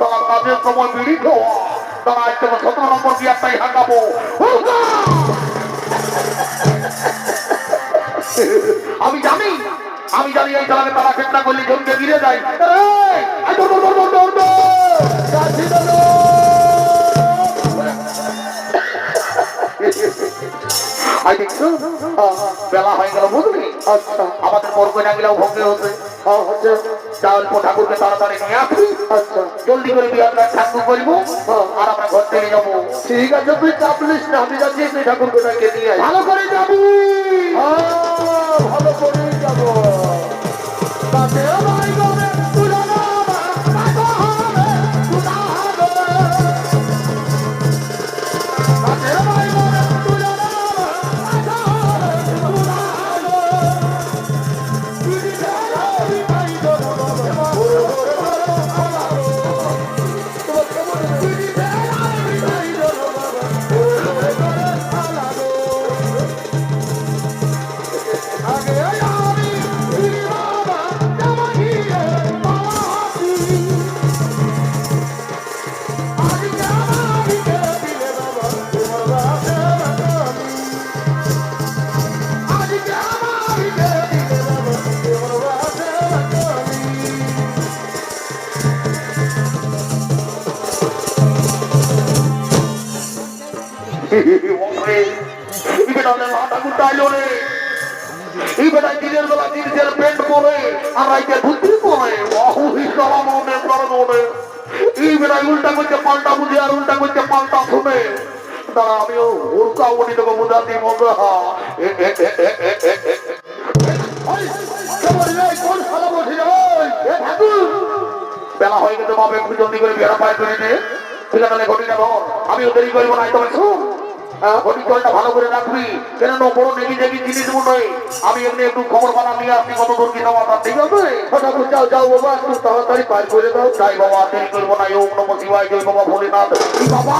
তারা সময় তারা সতেরো নম্বর আমি জানি আমি জানি এই তারা চেষ্টা করলে যায়। আই দেখছ? বেলা হয়ে গেল বুঝলি? আচ্ছা। আমাদের বরকই না গেলেও ভঙ্গে হচ্ছে। চাউল ঠাকুরকে তাড়াতাড়ি নিয়ে আসবি। আচ্ছা জলদি করে বিয়ারটা ঠাকুর করব আর আমরা ঘর থেকে যাব। ঠিক আছে তুই চাপ নিস না আমি যাচ্ছি তুই ঠাকুর নিয়ে ভালো করে যাবি। হ্যাঁ, দিনের বেলা জিন্সের প্যান্ট পরে আর রাইতে করে বেটায় উল্টা করছে পাল্টা বুঝে আর পাল্টা শুনে দাঁড়া আমিও হুড়কা উনি তোকে বুঝাতে ঠাকুর বেলা হয়ে গেছে করে করে আমিও দেরি করব না শুন হ্যাঁ, ঘটি জলটা ভালো করে রাখবি। কেন বড় নেগি নেগি জিনিস মনে আমি এমনি একটু খবর বানা নিয়ে নেওয়া ঠিক আছে? ও যাও যাও বাবা একটু তাড়াতাড়ি পার করে দাও। যাই বাবা দেরি নম শিবায় জয় বাবা ভোলেনাথ। বাবা?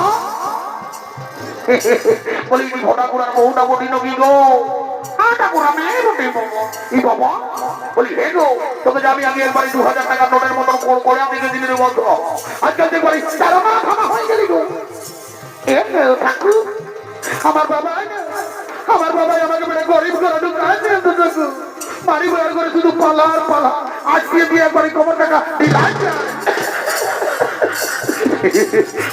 বলি ঘটা করার বহুটা গো? বাবা। বলি হে তোকে যে আমি আগে একবার দু হাজার টাকা নোটের মতন কর আমি দিনের আজকাল দেখবারি তারা মা খামা হয়ে গেলি ঠাকুর আমার বাবা আমার বাবা আমাকে বেড়ে গরিব করে ঢুকাচ্ছে বাড়ি বের করে শুধু পালা আর পালা। আজকে দিয়ে একবার খবর টাকা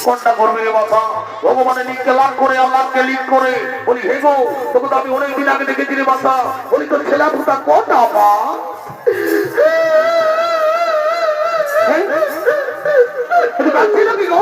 কোনটা করবে বাবা? ভগবানের লিখকে লাভ করে, আল্লাহকে লিখ করে। বলি, হে গো, তোকে তো আমি অনেক দিন আগে দেখেছি রে বাবা বলি, তোর ছেলা ফুটা কটা মা কাঁদছি গো?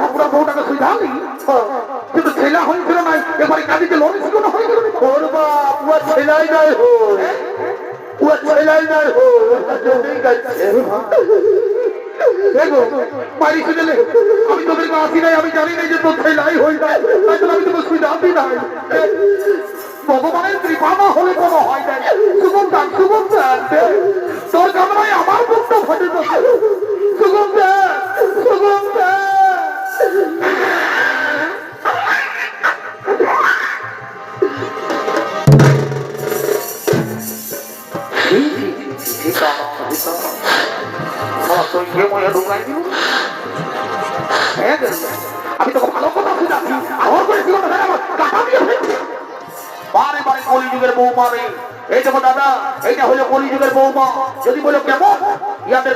ছেলাই নাই হো ও ছেলাই নাই হো দেখো বাড়ি চলে আমি তোদেরকে আসি নাই আমি জানি নাই যে তোর ছেলাই হয়ে যায় আমি তোকে সুবিধা নাই ভগবানের কৃপা না হলে কোনো হয় নাই সুগম দান সুগম দান তোর কামনায় আমার মুক্ত ঘটে সুগম সুগম দান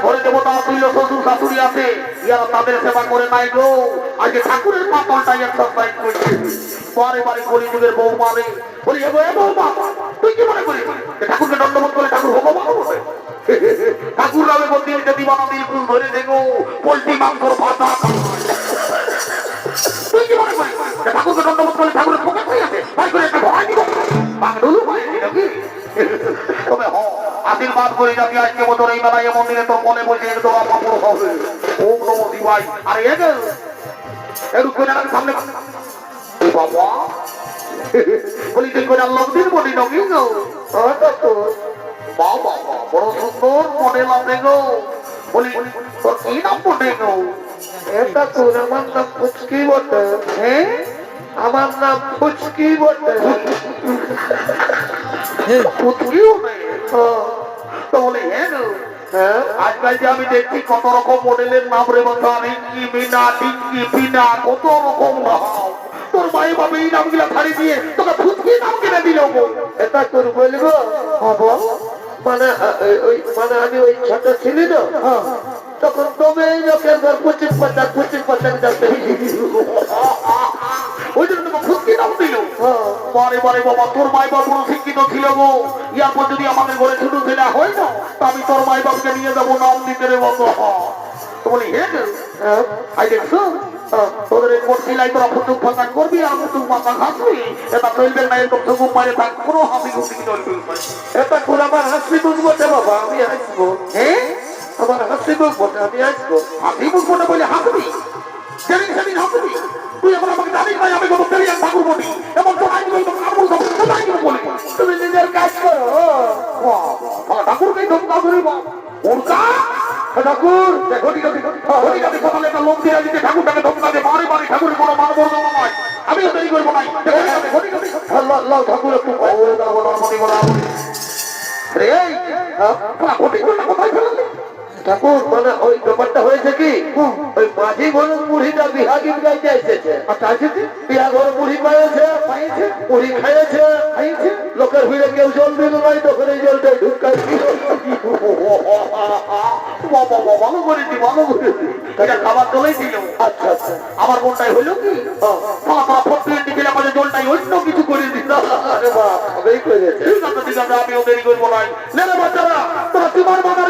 ঘরে দেবতা তুইল শ্বশুর শাশুড়ি আছে ইয়ারা তাদের সেবা করে নাই গো আজকে ঠাকুরের পাতলটা এক্সারসাইজ করছে বারে বারে বলি এগো এ তুই কি মনে করিস ঠাকুরকে দণ্ডবোধ করে ঠাকুর ভগবান ঠাকুর রাবে বন্দি হইতে দিবানা বিলকুল ধরে দেখো, পোল্ট্রি মাংসর পাতা। হয়ে তবে হ, আশীর্বাদ করে আজকে বছর এই বেলায় এ মন্দিরে তোর মনে বসে নমো দিবাই আরে রাখ সামনে। বাবা। বলি তুই করে দিন বলি নাকি গো। ওটা বাবা। বড় সুন্দর মডেল আছে গো। বলি তোর কি নাম বটে গো? এটা তো আমার নাম ফুচকি বটে। হ্যাঁ আমার নাম ফুচকি বটে। পুতুলিও নেই। তো বলে হ্যাঁ গো হ্যাঁ। আজকাল যে আমি দেখছি কত রকম মডেলের নাম রে বাবা রিঙ্কি মিনা টিঙ্কি পিনা কত রকম নাম। তোর মাই বাবা এই নামগুলা ছাড়ি দিয়ে তোকে ফুটকি নাম কিনে দিল গো? এটা তোর বলব? হব মানে ওই- মানে আমি ওই ছিলি তো? তখন লোকের ঘর পঁচিশ পাচার পঁচিশ যাতে ওই জন্য নাম দিল। হ্যাঁ। বারে বারে বাবা তোর মাই বাবা পুরো শিক্ষিত ছিল গো? যদি আমাদের ঘরে ছোট ছেলে হয় না তা আমি তোর মাই বাবাকে নিয়ে যাব নাম দিতে রে বন্ধ তো বলি হে হ্যাঁ। আই দেখছ? তোদের এই কোট সিলাই তোরা ফুটুক ফাঁকা করবি? আর ফুটুক মাথা ঘাসবি এটা চলবে না একদম চুকুম মারে থাক। কোনো হাসি খুশি চলবে এটা কোন আমার হাসি মুখ বটে, বাবা, আমি হাসবো। হ্যাঁ আমার হাসি বটে, আমি হাসবো। হাসি মুখ মনে বলে হাসবি? সেদিন সেদিন হাসবি। তুই এখন আমাকে জানিস নাই, আমি কত পেরিয়ান ঠাকুর বলি এমন তো আইনি বলতো কামড় সব কোথায় গিয়ে বলি। তুমি নিজের কাজ করো ঠাকুরকেই ধমকা ধরিব উড়কা ঠাকুর ঘটি ঘটি ঘটি ঘটি কোথাও একটা লোক দিয়ে দিতে ঠাকুরটাকে ধমকা দিয়ে মারি মারি ঠাকুরের কোনো মান বলব নয়। আমিও দেরি করব নাই ঘটি ঘটি আল্লাহ আল্লাহ ঠাকুর একটু রে ঘটি কোথায় ফেলালি? ঠাকুর মানে ওই ব্যাপারটা হয়েছে কি? ওই মাঝি ঘরের মুড়িটা বিহা গীত গাইতে এসেছে। আচ্ছা বিহা ঘর মুড়ি পাইছে মুড়ি খাইয়েছে খাইয়েছে? লোকের ভিড়ে কেউ জল দিল নাই তখন এই জলটাই ঢুকাই বাবা করেছি ভালো করেছি এটা খাবার চলেই ছিল আচ্ছা আচ্ছা। আমার মনটাই হইল কি? দিকে আমাদের জলটাই অন্য কিছু করে দিল ঠিক আছে ঠিক আছে আমিও দেরি করব নাই বাচ্চারা তোরা তোমার মামার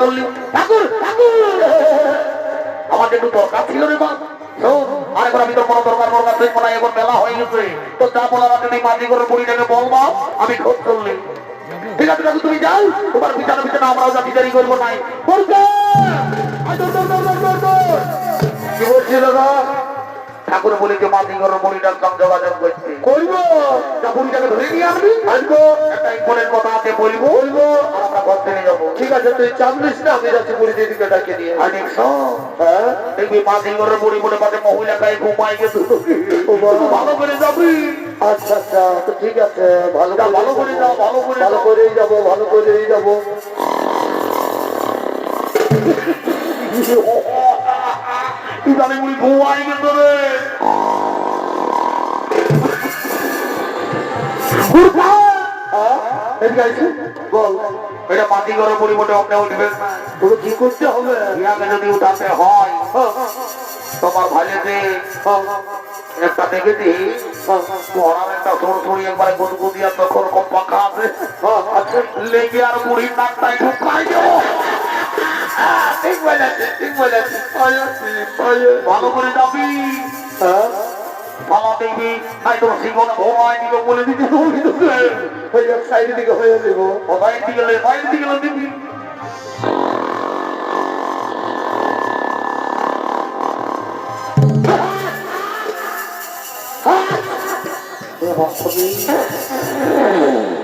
তুললি ঠাকুর আমার একটু দরকার ছিল রে মা। আমি কোনো তো যাও। তোমার বিছানা বিছানা আমরাও জাতি দেরি করব নাই ঠাকুর বলে যে মাটি করে পরিটার সঙ্গে যোগাযোগ করতে। করব। যা পরিটাকে ধরে নিয়ে আসবি? আসব। একটা ইম্পর্টেন্ট কথা আছে বলব। বলব। আর আমরা ঘর থেকে যাব। ঠিক আছে তুই চাপ নিস না আমি যাচ্ছি বুড়ি দিদিকে ডাকে নিয়ে আর দেখছ হ্যাঁ? দেখবি ঘরে বুড়ি বুড়ি মাঝে মহিলা গায়ে ঘুমাই গেছে। ভালো করে যাবি। আচ্ছা আচ্ছা তো ঠিক আছে ভালো ভালো করে যাও ভালো করে ভালো। করেই যাব ভালো করেই যাব। জানি বুড়ি ঘুমাই গেছে রে এদিকে আইসি বল। এটা মাটি ঘরে বুড়ি বুড়ি অপনে উঠবে কি করতে হবে? ইয়াকে যদি উঠাতে হয় তোমার ভাইয়েতে একটা দেখেছি পড়ার একটা সর সরি একবারে গুদগুদিয়া তখন কম পাখা আছে। আচ্ছা। লেগে আর বুড়ির নাকটাই ঢুকাই দেবো। ঠিক বলেছি ঠিক বলেছি ভালো করে যাবি হ্যাঁ ভালো দেখবি তোর জীবনে ভয় দিল বলে দিতে এক সাইডের দিকে হয়ে দেবো কোথায় দিকে গেলে বাইরে দিকে দিবি হাতটার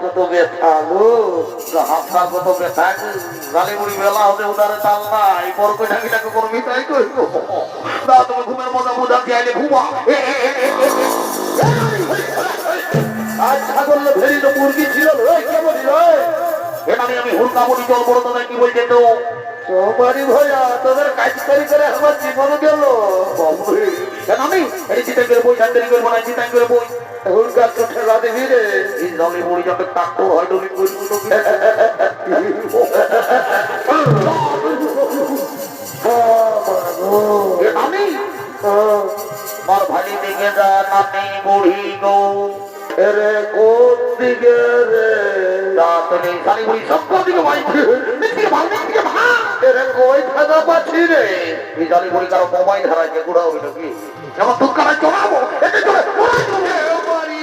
কত ব্যথা হাতটার কত ব্যথা গালি মুড়ি বেলা হতে উদারে তাল না পর কই ঢাকিটাকে করবি তাই কই না তুমি ঘুমের মজা বুঝা চাইলে ঘুমা এ, এ, এ, এ, এ, এ। আজ ছাগল ভেরি তো মুরগি ছিল রে কেমন রে এটা নিয়ে আমি হুলকা মুড়ি জল বড় তোদের কি বলছে তো তোমারই ভয়া তোদের কাজ করি আমার জীবন গেল বই হুলকার তো আমি? আমার ভাই দিকে যা নাতি বুড়ি গো রে কোন দিকে রে রাতলে শালি বুড়ি সব দিকে ভাই দিকে ভাই দিকে ভাই রে কই থাকা পাচ্ছি রে এই জালি বুড়ি কারও মোবাইল হারাইছে গুড়া হবে নাকি যেমন দুধ কাটায় চড়াবো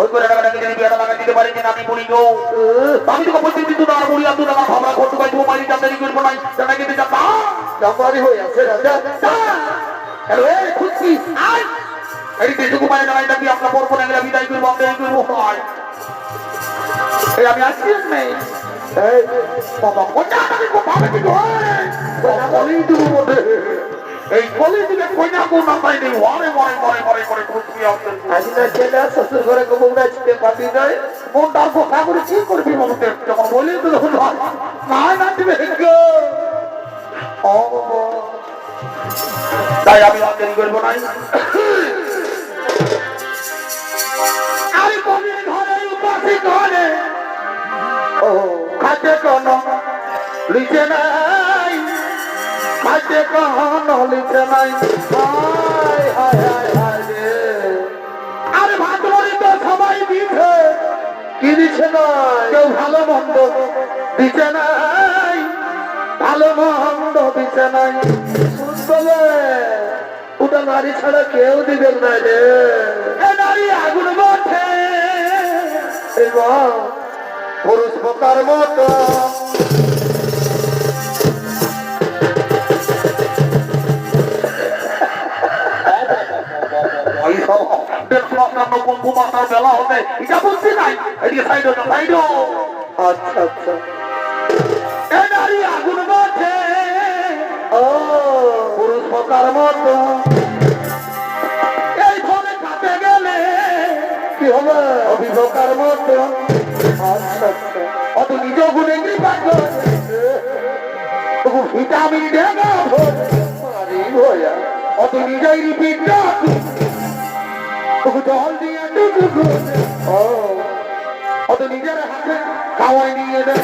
ওই করে টাকা টাকা যদি বিয়াটা লাগা দিতে পারি যে নাতি বুড়ি গো আমি তোকে বলছি, তুই তো আর বুড়ি, আর তুই টাকা ভাবনা করতে পারি তোমার মারি চাকরি করব নাই জানা কিন্তু যা। কামারি হইয়াছে রাজা। হ্যালো খুঁজছি আয়। এই দেশে মানে জানাই নাকি আপনার পর পর এগুলা বিদায় করব, আমরা এই করব হয় এই আমি আসছি নেই। বাবা কোনটা আমি কোথাও কি হয় বাবা বলি তুমি বলে এই দিকে কইনা কোন পাই নেই। ওরে মরে মরে মরে মরে খুঁজছি আসতে আজ না ছেলে শ্বশুর ঘরে কবুক নাচতে পাবি নয় মন তার কথা করে কি করবি বলতে? যখন বলি তো না না দিবে গো। ও তাই আমি আর দেরি করব নাই আমি কবির ঘরে উপাসী ঘরে ও খাতে কোন, লিখে নাই খাতে কোন লিখে নাই। হায় হায় হায় হায় রে। আরে ভাত তো সবাই দিছে কি দিচ্ছে না কেউ ভালো মন্দ দিচ্ছে নাই। ভালো মন্দ দিচ্ছে নাই। বুঝতে ওটা নারী ছাড়া কেউ দিবেন না রে। নারী আগুন বটে এবং পুরুষ পোকার মতো সাইড সাইড আচ্ছা আচ্ছা ও পুরুষ পোকার মতো এই গেলে কি হবে অভিযোগার মতো আচ্ছা আচ্ছা অত নিজ গুণে কৃপা করে ভিটামিন দে না অত নিজেই রিপিট তবু জল দিয়ে ও অত নিজের হাতে খাওয়াই নিয়ে দে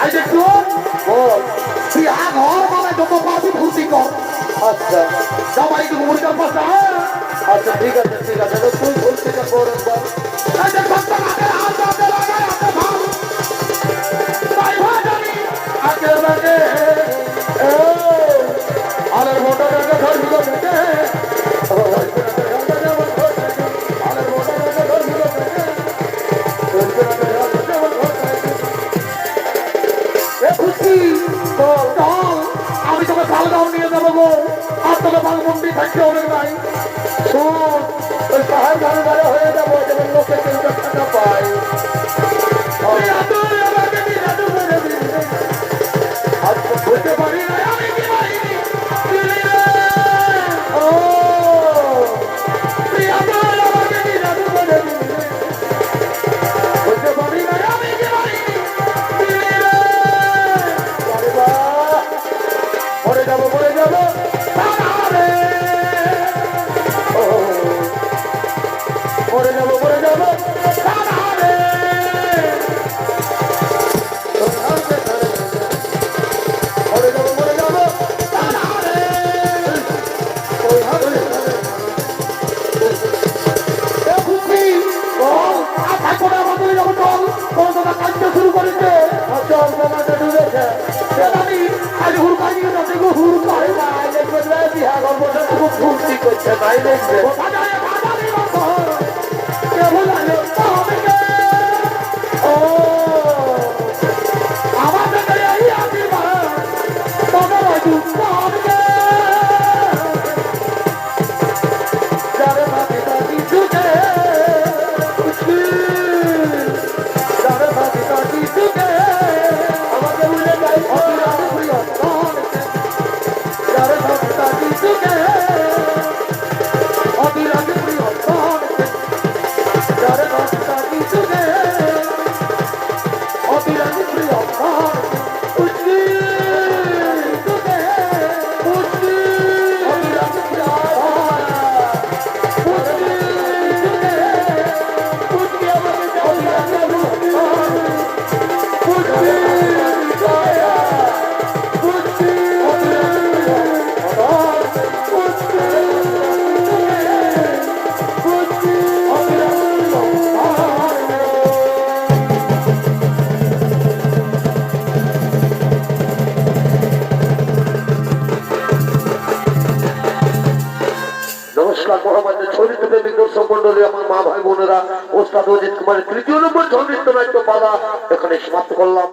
আই যে তুই বল তুই আ ঘর মানে যত পাবি ফুর্তি কর আচ্ছা সবাই তো মুরগার পাশে আচ্ছা ঠিক আছে ঠিক আছে তুই এই যে সত্য লাগে লাগে ও আলের মোটা টাকা মা ভাই তোমার তৃতীয় নম্বর চলনৃত্য নাট্য পালা এখানে সমাপ্ত করলাম।